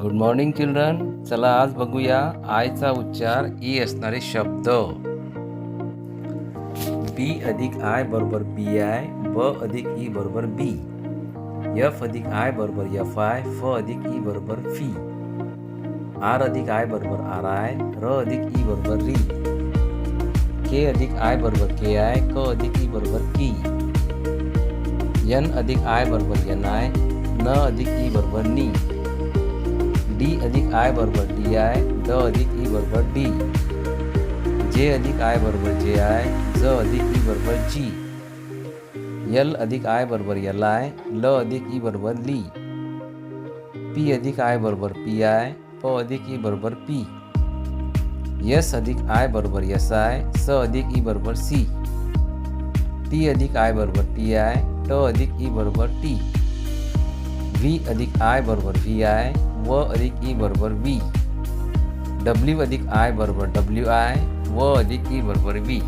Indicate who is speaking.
Speaker 1: Good morning children चला आज बघूया आयचा उच्चार ई असणारे शब्द. बी अधिक आय बरोबर बी आय ब अधिक ई बरोबर बी एफ अधिक आय बरोबर एफ आय फ अधिक ई बरोबर फी आर अधिक आय बरोबर आर आय र अधिक ई बरोबर री के अधिक आय बरोबर के आय क अधिक ई बरोबर की एन अधिक आय बरोबर एन आय न अधिक ई बरोबर नी डी अधिक आय बरोबर डी आय ड अधिक ई बरोबर डी जे अधिक आय बरोबर जे आय ज अधिक ई बरोबर जी यल अधिक आय बरोबर यल आय ल अधिक ई बरोबर ली पी अधिक आय बरोबर पी आय प अधिक ई बरोबर पी यस अधिक आय बरोबर यस आय स अधिक ई बरोबर सी टी अधिक आय बरोबर टी आय ट अधिक ई बरोबर टी व्ही अधिक आय बरोबर व्ही आय व अधिक ई बरोबर व्ही डब्ल्यू अधिक आय बरोबर डब्ल्यू आय व अधिक ई बरोबर व्ही